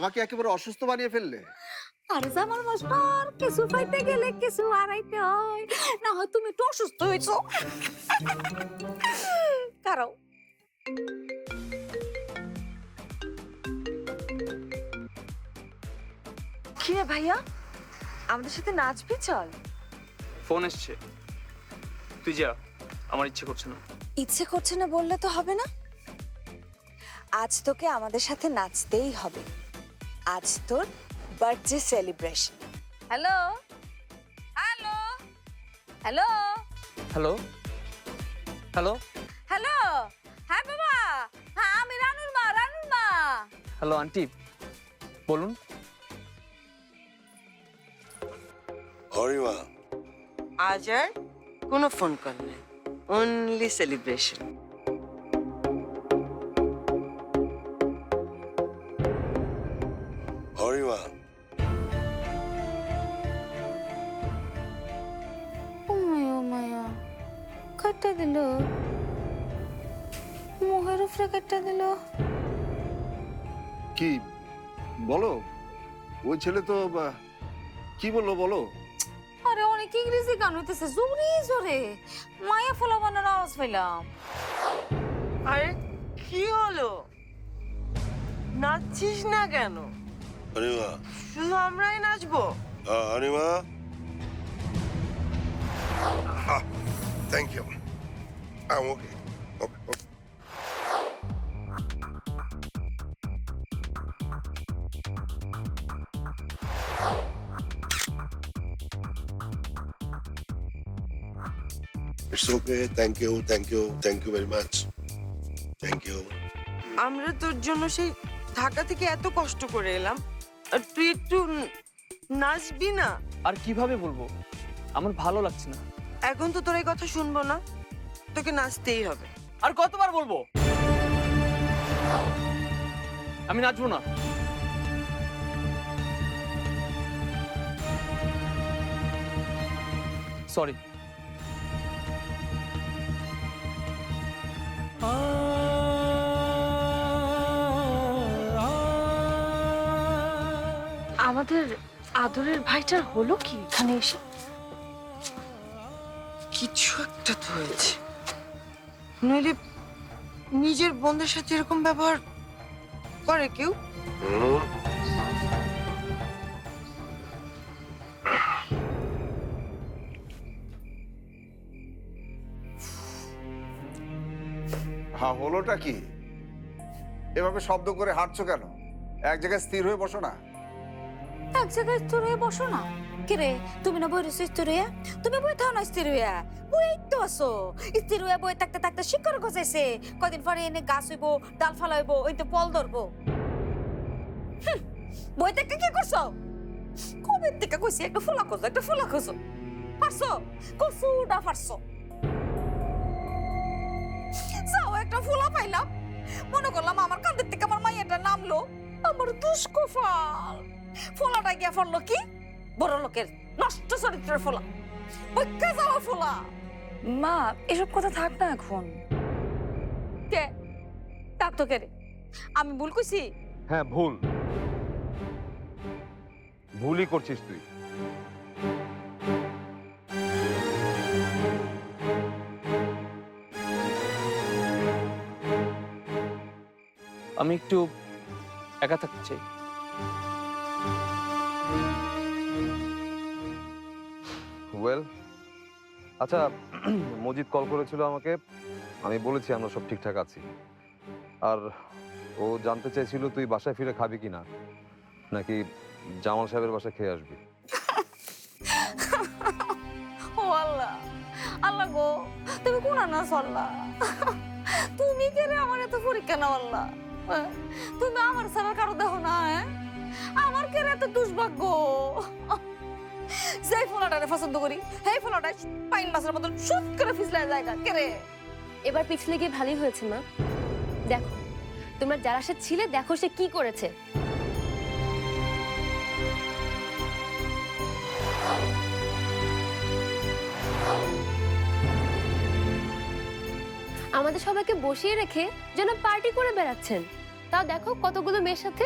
আমাকে একেবারে অসুস্থ বানিয়ে ফেললে? আরে জামাল মাস্টার কিছু পাইতে গেলে কিছু হারাইতে হয়। না হয় তুমি একটু অসুস্থ হয়েছো কারও। কি রে ভাইয়া? আমাদের সাথে নাচবি চল। ফোন এসছে। তুই যা আমার ইচ্ছে করছে না। ইচ্ছে করছে না বললে তো হবে না। আজ তোকে আমাদের সাথে নাচতেই হবে। আজ তোর birthday celebration hello? Hello? Hello? Hello? Hello? Hello? হ্যাঁ বাবা। হ্যাঁ আমি রানুর মা রানুর মা। Hello aunty. বলুন। হরিমা আজ আর কোনো ফোন কল নেই। অনলি সেলিব্রেশন কাটটা দিল। মুখের উপরে কাটটা দিল। কি? বলো। ওই ছেলে তো আহ, কি বলল বলো? আরে অনেক ইংরেজি গান হইতেছে জোরে জোরে। মায়া ফলাবানোর আওয়াজ পেলাম আরে কি হলো? নাচছিস না কেন? হরিমা শুধু আমরাই নাচবো? আহ, Harima thank you okay It's okay. Thank you. Thank you. Thank you very much. Thank you. আমরা তোর জন্য সেই ঢাকা থেকে এত কষ্ট করে এলাম আর তুই একটু নাচবি না আর কীভাবে বলব আমার ভালো লাগছে না এখন তো তোর এই কথা শুনব না তোকে নাচতেই হবে। আর কতবার বলব? আমি নাচবো না। সরি আমাদের আদরের ভাইটার হলো কি? এখানে এসে? কিছু একটা তো হয়েছে। নইলে নিজের বন্ধুর সাথে এরকম ব্যবহার করে কেউ? হ্যাঁ হলোটা কি? এভাবে শব্দ করে হাঁটছো কেন? এক জায়গায় স্থির হয়ে বসো না। এক জায়গায় স্থির হয়ে বসো না। কিরে? তুমি না বই রয়েছো স্থির হইয়া? তুমি বই থাও না স্থির হইয়া? বই তো আসো স্থির হইয়া বই থাকতে থাকতে শিকড় গজাইছে কদিন পরে এনে গাছ হইব, ডাল ফালাইব, ওই তো পল ধরবো। বই থেকে কি করছ? কবে থেকে কইছি, একটা ফুলা খোঁজো, একটা ফুলা খোঁজো। পারছ? কসুটা পারছ? যাও, একটা ফুলা পাইলাম। মনে করলাম আমার কাঁধের থেকে আমার মাইয়াটা নামলো আমার দুষ্কফাল ফোলাটা গিয়া ফললো কি? বড় লোকের নষ্ট চরিত্রের ফোলা বৈকা যাওয়া ফোলা। মা এসব কথা থাক না এখন। কে? তাক তো কে রে? আমি ভুল কইছি? হ্যাঁ ভুল। ভুলই করছিস তুই। আমি একটু একা থাকতে চাই। ওয়েল আচ্ছা মজিদ কল করেছিল আমাকে। আমি বলেছি আমরা সব ঠিকঠাক আছি। আর ও জানতে চাইছিল তুই বাসায় ফিরে খাবি কি না নাকি জামাল সাহেবের বাসায় খেয়ে আসবি? ও আল্লাহ আল্লাহ গো, তুমি কোন না সল্লা তুমি রে আমার এত পরীক্ষা নাও আল্লাহ? হ্যাঁ? তুমি আমার ছাড়া কারও দেখো না? আমার কে রে এত দুর্ভাগ্য যেই ফোলাটারে পছন্দ করি সেই ফোলাটা পাইন মাছের মতন সুত করে ফিসলায় জায়গা কে রে? এবার পিছলে গিয়ে ভালোই হয়েছে মা। দেখো তোমরা যারা সে ছিলে দেখো সে কি করেছে। আমাদের সবাইকে বসিয়ে রেখে যেন পার্টি করে বেড়াচ্ছেন। তাও দেখো কতগুলো মেয়ের সাথে।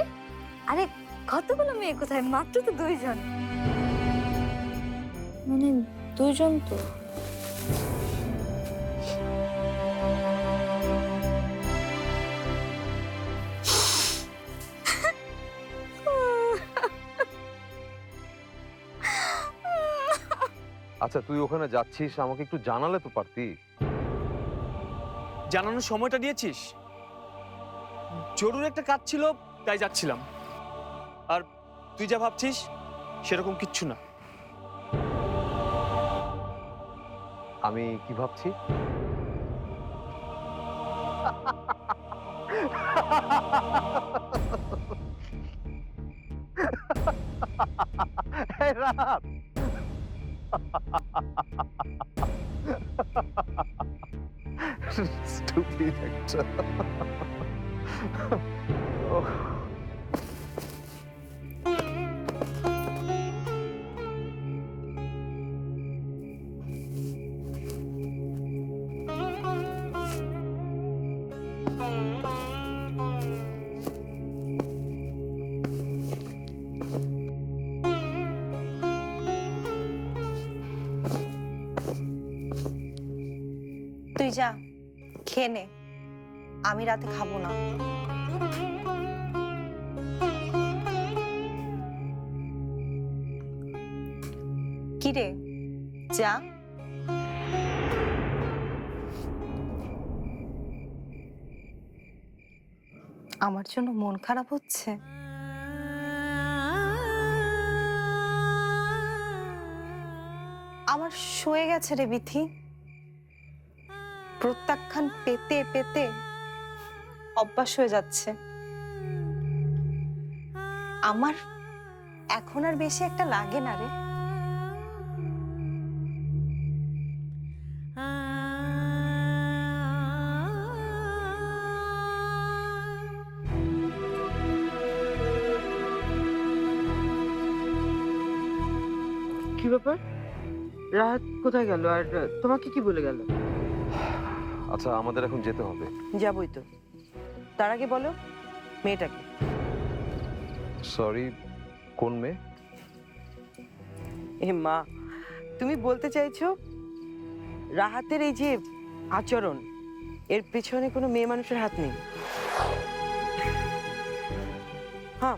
আরে কতগুলো মেয়ে কোথায়? মাত্র তো দুইজন। মানে দুইজন তো। আচ্ছা তুই ওখানে যাচ্ছিস আমাকে একটু জানালে তো পারতি। জানানোর সময়টা দিয়েছিস? জরুরি একটা কাজ ছিল তাই যাচ্ছিলাম। আর তুই যা ভাবছিস সেরকম কিচ্ছু না। আমি কি ভাবছি Stupid একটা। ওহ। যা, খেয়ে নে। আমি রাতে খাব না। কি রে যা। আমার জন্য মন খারাপ হচ্ছে? আমার শুয়ে গেছে রে বিথি। প্রত্যাখ্যান পেতে পেতে অভ্যাস হয়ে যাচ্ছে। আমার এখন আর বেশি একটা লাগে না রে। কি ব্যাপার? রাত কোথায় গেল? আর তোমাকে কি বলে গেল? আচ্ছা আমাদের এখন যেতে হবে। যাবই তো। তার আগে বলো মেয়েটাকে। সরি কোন মেয়ে? এ মা তুমি বলতে চাইছো রাহাতের এই যে আচরণ এর পেছনে কোনো মেয়ে মানুষের হাত নেই? হ্যাঁ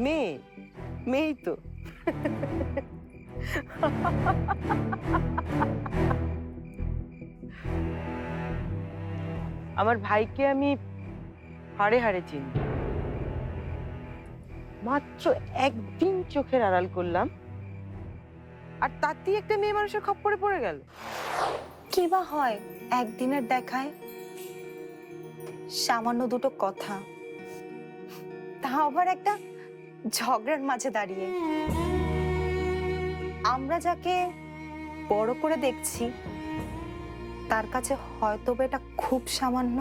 মেয়ে মেয়েই তো। আমার ভাইকে আমি হাড়ে হাড়ে চিনি। মাত্র একদিন চোখের আড়াল করলাম, আর তাতেই একটা মেয়ে মানুষের খপ্পরে পড়ে গেল। কি বা হয় একদিনের দেখায়? সামান্য দুটো কথা। তা আবার একটা ঝগড়ার মাঝে দাঁড়িয়ে। আমরা যাকে বড় করে দেখছি তার কাছে হয়তো এটা খুব সামান্য।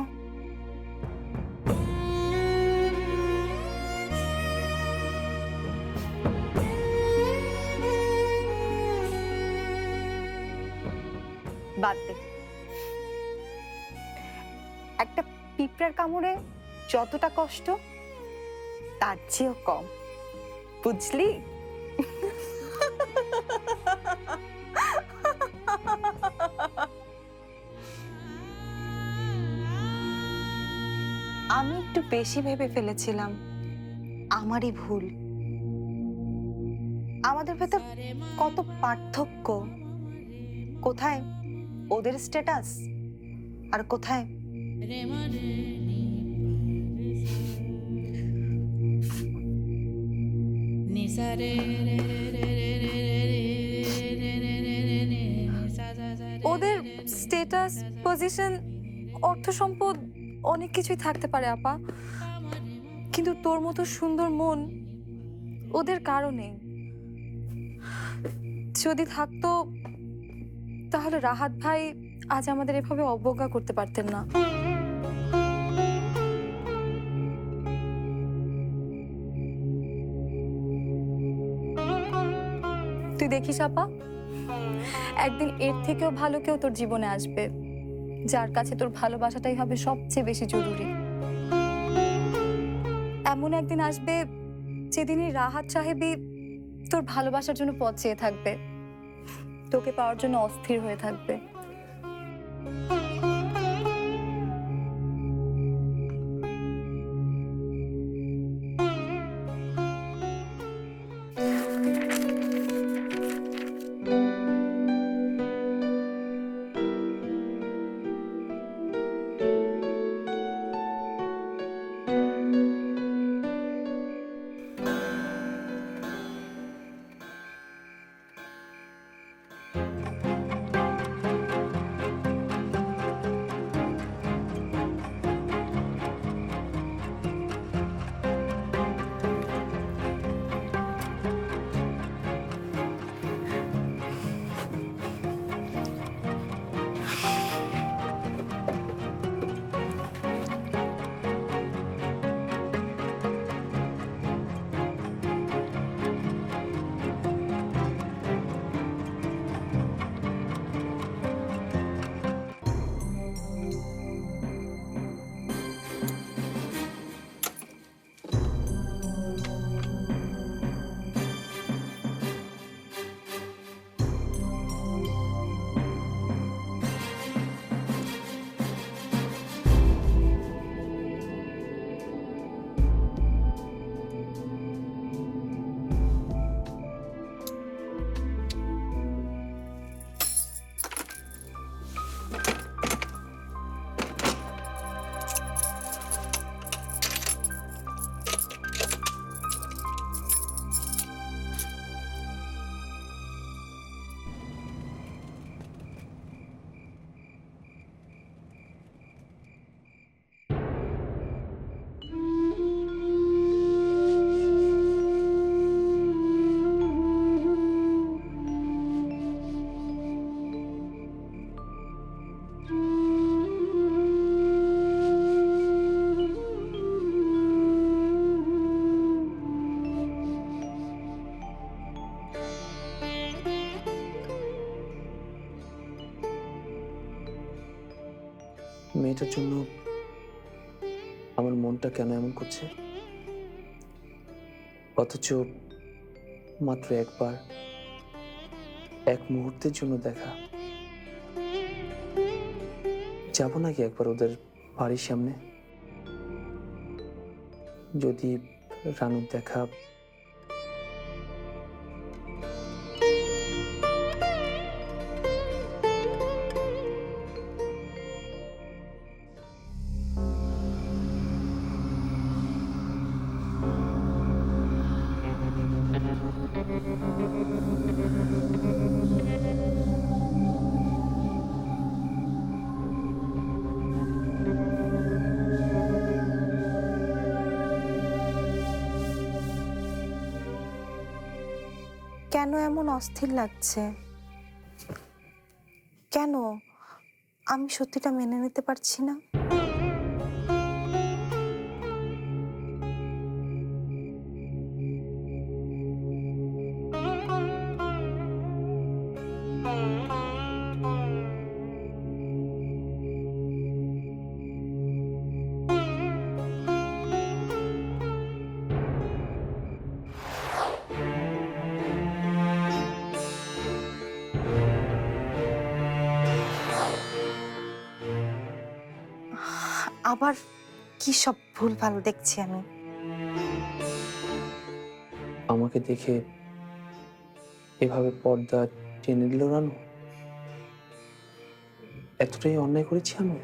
বাদ দে। একটা পিঁপড়ার কামড়ে যতটা কষ্ট, তার চেয়েও কম। বুঝলি? বেশি ভেবে ফেলেছিলাম। আমারই ভুল। আমাদের ভেতর কত পার্থক্য। কোথায় ওদের স্ট্যাটাস আর কোথায় ওদের স্টেটাস পজিশন অর্থ সম্পদ অনেক কিছুই থাকতে পারে, আপা। কিন্তু তোর মতো সুন্দর মন ওদের কারণে যদি থাকতো, তাহলে রাহাত ভাই আজ আমাদের এভাবে অবজ্ঞা করতে পারতেন না। তুই দেখিস, আপা? একদিন এর থেকেও ভালো কেউ তোর জীবনে আসবে। যার কাছে তোর ভালোবাসাটাই হবে সবচেয়ে বেশি জরুরি। এমন একদিন আসবে যেদিনই রাহাত সাহেবই তোর ভালোবাসার জন্য পথ চেয়ে থাকবে। তোকে পাওয়ার জন্য অস্থির হয়ে থাকবে। মেয়েটার জন্য আমার মনটা কেন এমন করছে? অথচ মাত্র একবার, এক মুহূর্তের জন্য দেখা। যাব নাকি একবার ওদের বাড়ির সামনে? যদি রানুর দেখা কেন এমন অস্থির লাগছে? কেন? আমি সত্যিটা মেনে নিতে পারছি না। আবার কি সব ভুল ভুলভাল দেখছি আমি? আমাকে দেখে এভাবে পর্দা টেনে দিল রানু। এতটাই অন্যায় করেছি আমি?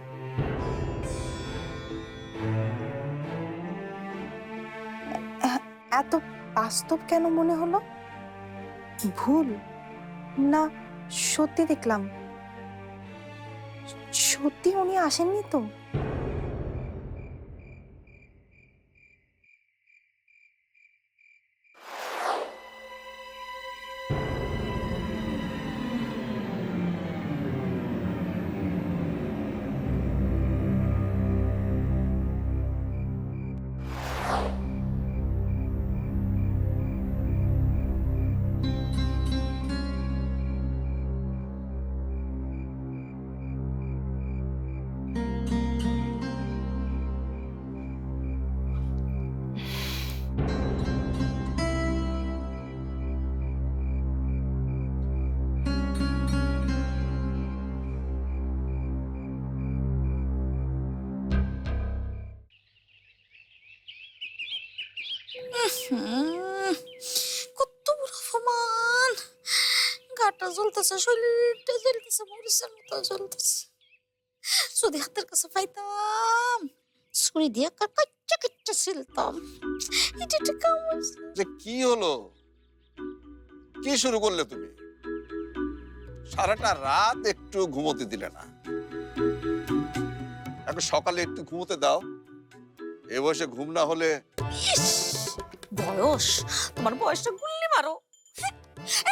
এত বাস্তব কেন মনে হলো? ভুল? না সত্যি দেখলাম। সত্যি উনি আসেননি তো? কত অপমান। গাটা জ্বলতেছে শরীরটা জ্বলতেছে মরিচের মতো জ্বলতেছে। যদি হাতের কাছে পাইতাম ছুরি দিয়ে কাচ্চা কাচ্চা ছিলতাম। এটা একটা যে কি হলো? কি শুরু করলে তুমি? সারাটা রাত একটু ঘুমোতে দিলে না। এখন সকালে একটু ঘুমোতে দাও। এ বয়সে ঘুম না হলে বয়স? তোমার বয়সটা গুল্লি মারো।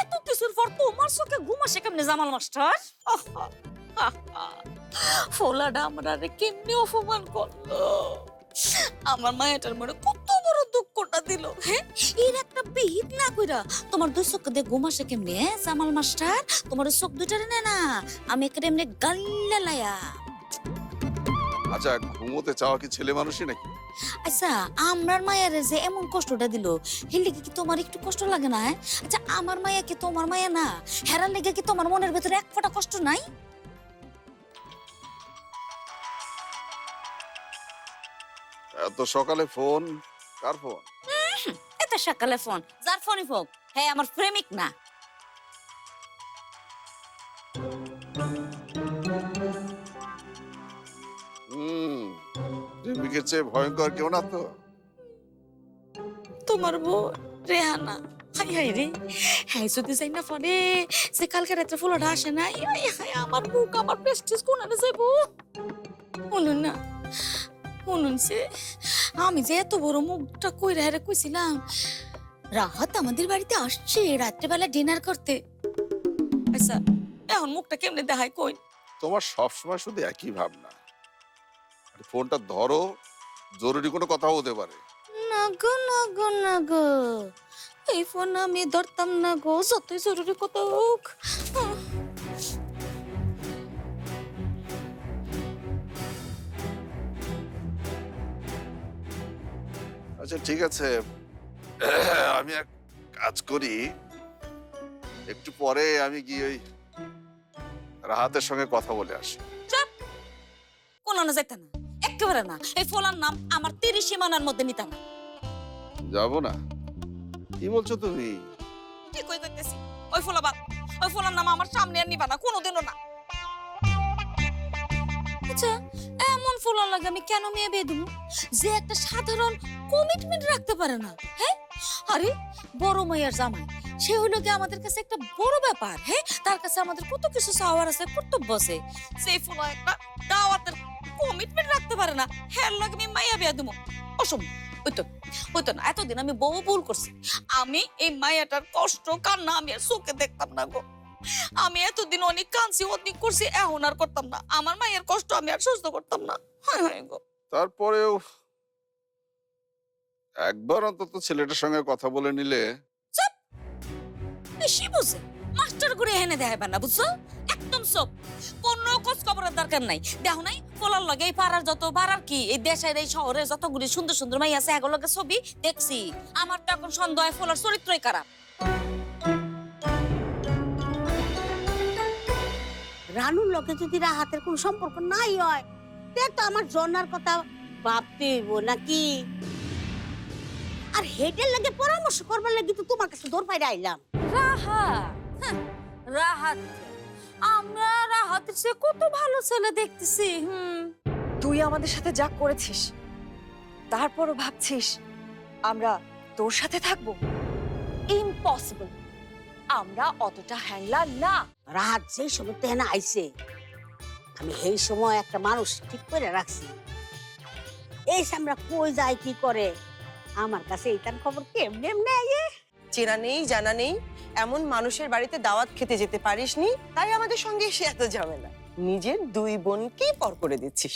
এত কিছুর পর তোমার চোখে ঘুম কেমনে জামাল মাস্টার? ফোলাডা আমরা রে কেমনে অপমান করল? আমার মায়াটার মনে কত বড় দুঃখটা দিল হ্যাঁ এর একটা বিহিত না কইরা তোমার দুই চোখ দিয়ে ঘুম আসে কেমনে জামাল মাস্টার? তোমার চোখ দুটারে নে না, আমি একে এমনি গাল্লা লায়া। আচ্ছা ঘুমোতে চাওয়া কি ছেলে মানুষই নাকি? আচ্ছা আমরার মায়ের যে এমন কষ্টটা দিল হেলে কি তোমার একটু কষ্ট লাগে না হ্যাঁ? আচ্ছা আমার মায়া কি তোমার মায়া না? হেরার লেগে কি তোমার মনের ভেতরে এক ফোঁটা কষ্ট নাই? এত সকালে ফোন কার ফোন? এত সকালে ফোন যার ফোনই হোক হ্যাঁ আমার প্রেমিক না। প্রেমিকের চেয়ে ভয়ঙ্কর কেউ না তো। তোমার বউ রেহানা। হাই হাই রে। হ্যাঁ যদি যাই না পরে সে কালকে রাত্রে ফুলটা আসে না হাই আমার বুক আমার প্রেস্টিজ কোনারে যাইবো? শুনুন না শুনুন সে আমি যে এত বড় মুখটা কইরা হেরে কইছিলাম রাহাত আমাদের বাড়িতে আসছে রাত্রেবেলা ডিনার করতে। আচ্ছা এখন মুখটা কেমনে দেখায় কই? তোমার সবসময় শুধু একই ভাবনা। ফোনটা ধরো জরুরি কোনো কথা হতে পারে। না গো না গো না গো। এই ফোন আমি ধরতাম না গো যতই জরুরি কত হোক। আচ্ছা ঠিক আছে। আমি এক কাজ করি। একটু পরে আমি গিয়ে ওই রাহাতের সঙ্গে কথা বলে আসি। কোন না যাইতে না। একেবারে না। এই ফোলার নাম আমার তিরিশ সীমানার মধ্যে নিতাম। না যাব না। কি বলছো তুমি? কি কই কইতেছি। ওই ফোলা বাদ ওই ফোলার নাম আমার সামনে আর নিবা না কোনোদিনও না। আচ্ছা এমন ফোলার লাগে আমি কেন মেয়ে বিয়ে দেবো? যে একটা সাধারণ কমিটমেন্ট রাখতে পারে না হ্যাঁ? আরে বড় মাইয়ার জামাই সে হলো কি আমাদের কাছে একটা বড় ব্যাপার হ্যাঁ? তার কাছে আমাদের কত কিছু চাওয়ার আছে কর্তব্য আছে। সেই ফোলা একটা দাওয়াতের কমিটমেন্ট রাখতে পারে না। হ্যাঁ লাগে আমি মাইয়া বিয়ে দেবো। অসম্ভব। ওই তো ওই তো না এতদিন আমি ভুল করছি। আমি এই মায়াটার কষ্ট কান্না আমি আর চোখে দেখতাম না গো। আমি এতদিন অনেক কাঁদছি অনেক করছি এখন আর করতাম না। আমার মায়ের কষ্ট আমি আর সহ্য করতাম না। হায় হায় গো। তারপরেও একবার অন্তত ছেলেটার সঙ্গে কথা বলে নিলে বেশি বুঝে মাস্টার করে এনে দেয় না বুঝছ? একদম সব কোনো খোঁজ খবরের দরকার নাই। দেখো নাই ফলার লগে এই পাড়ার যত পাড়ার কি এই দেশের এই শহরে যতগুলি সুন্দর সুন্দর মাই আছে এগুলোকে ছবি দেখছি। আমার তো এখন সন্দেহ ফলার চরিত্রই খারাপ। রানুর লগে যদি রাহাতের কোনো সম্পর্ক নাই হয় তে তো আমার জন্নার কথা ভাবতে হইব নাকি? আর হেডের লাগে পরামর্শ করবার লাগি তো তোমার কাছে দৌড় পাইরে আইলাম। রাহাত হ্যাঁ, রাহাত। আমরা রাহাতের সে কত ভালো ছেলে দেখতেছি হুম। তুই আমাদের সাথে যা করেছিস তারপরও ভাবছিস আমরা তোর সাথে থাকব? ইম্পসিবল আমরা অতটা হ্যাংলার না। রাহাত যেই সময় তেনা আইছে আমি সেই সময় একটা মানুষ ঠিক করে রাখছি। এই আমরা কই যাই কি করে? আমার কাছে এইটার খবর কেমনে এমনি আইয়ে চেনা নেই, জানা নেই। এমন মানুষের বাড়িতে দাওয়াত খেতে যেতে পারিসনি, তাই আমাদের সঙ্গে এসে এত ঝামেলা। নিজের দুই বোনকেই পর করে দিচ্ছিস।